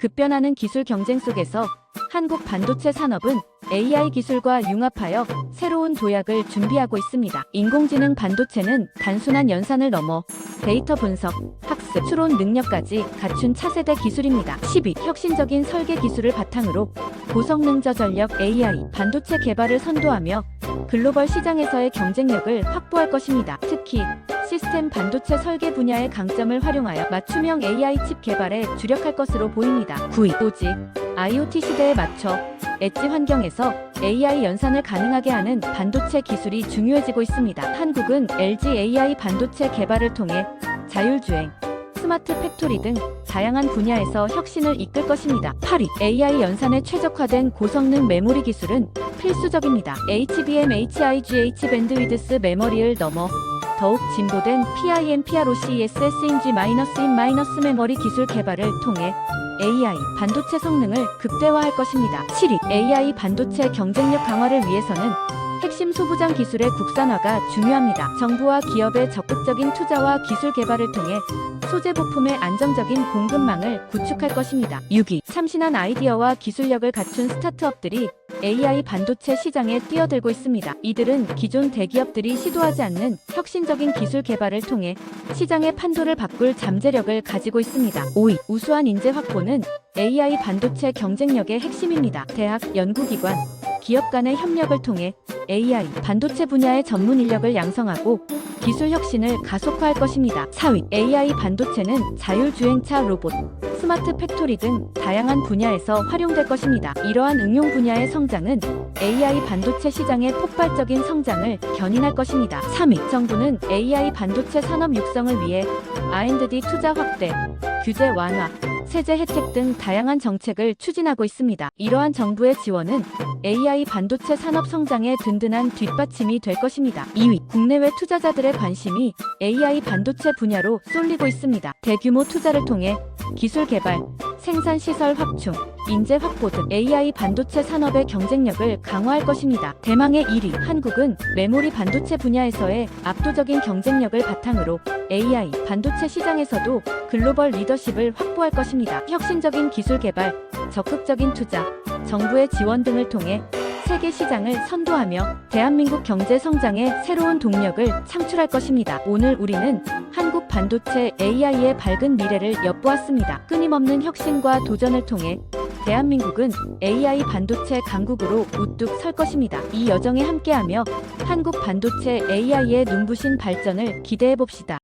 급변하는 기술 경쟁 속에서 한국 반도체 산업은 AI 기술과 융합하여 새로운 도약을 준비하고 있습니다. 인공지능 반도체는 단순한 연산을 넘어 데이터 분석, 학습, 추론 능력까지 갖춘 차세대 기술입니다. 12. 혁신적인 설계 기술을 바탕으로 고성능 저 전력 AI 반도체 개발을 선도하며 글로벌 시장에서의 경쟁력을 확보할 것입니다. 특히 시스템 반도체 설계 분야의 강점을 활용하여 맞춤형 AI 칩 개발에 주력할 것으로 보입니다. 9위 오직 IoT 시대에 맞춰 엣지 환경에서 AI 연산을 가능하게 하는 반도체 기술이 중요해지고 있습니다. 한국은 LG AI 반도체 개발을 통해 자율주행, 스마트 팩토리 등 다양한 분야에서 혁신을 이끌 것입니다. 8위 AI 연산에 최적화된 고성능 메모리 기술은 필수적입니다. HBM, HIGH 밴드위드스 메모리를 넘어 더욱 진보된 PIM, PROCES, SNG-in- 메모리 기술 개발을 통해 AI 반도체 성능을 극대화할 것입니다. 7위 AI 반도체 경쟁력 강화를 위해서는 핵심 소부장 기술의 국산화가 중요합니다. 정부와 기업의 적극적인 투자와 기술 개발을 통해 소재 부품의 안정적인 공급망을 구축할 것입니다. 6위 참신한 아이디어와 기술력을 갖춘 스타트업들이 AI 반도체 시장에 뛰어들고 있습니다. 이들은 기존 대기업들이 시도하지 않는 혁신적인 기술 개발을 통해 시장의 판도를 바꿀 잠재력을 가지고 있습니다. 5위 우수한 인재 확보는 AI 반도체 경쟁력의 핵심입니다. 대학, 연구기관, 기업 간의 협력을 통해 AI 반도체 분야의 전문 인력을 양성하고 기술 혁신을 가속화할 것입니다. 4위 AI 반도체는 자율주행차 로봇, 스마트 팩토리 등 다양한 분야에서 활용될 것입니다. 이러한 응용 분야의 성장은 AI 반도체 시장의 폭발적인 성장을 견인할 것입니다. 3위 정부는 AI 반도체 산업 육성을 위해 R&D 투자 확대, 규제 완화, 세제 혜택 등 다양한 정책을 추진하고 있습니다. 이러한 정부의 지원은 AI 반도체 산업 성장의 든든한 뒷받침이 될 것입니다. 2위 국내외 투자자들의 관심이 AI 반도체 분야로 쏠리고 있습니다. 대규모 투자를 통해 기술 개발, 생산 시설 확충, 인재 확보 등 AI 반도체 산업의 경쟁력을 강화할 것입니다. 대망의 1위 한국은 메모리 반도체 분야에서의 압도적인 경쟁력을 바탕으로 AI 반도체 시장에서도 글로벌 리더십을 확보할 것입니다. 혁신적인 기술 개발, 적극적인 투자, 정부의 지원 등을 통해 세계 시장을 선도하며 대한민국 경제 성장의 새로운 동력을 창출할 것입니다. 오늘 우리는 한국 반도체 AI의 밝은 미래를 엿보았습니다. 끊임없는 혁신과 도전을 통해 대한민국은 AI 반도체 강국으로 우뚝 설 것입니다. 이 여정에 함께하며 한국 반도체 AI의 눈부신 발전을 기대해 봅시다.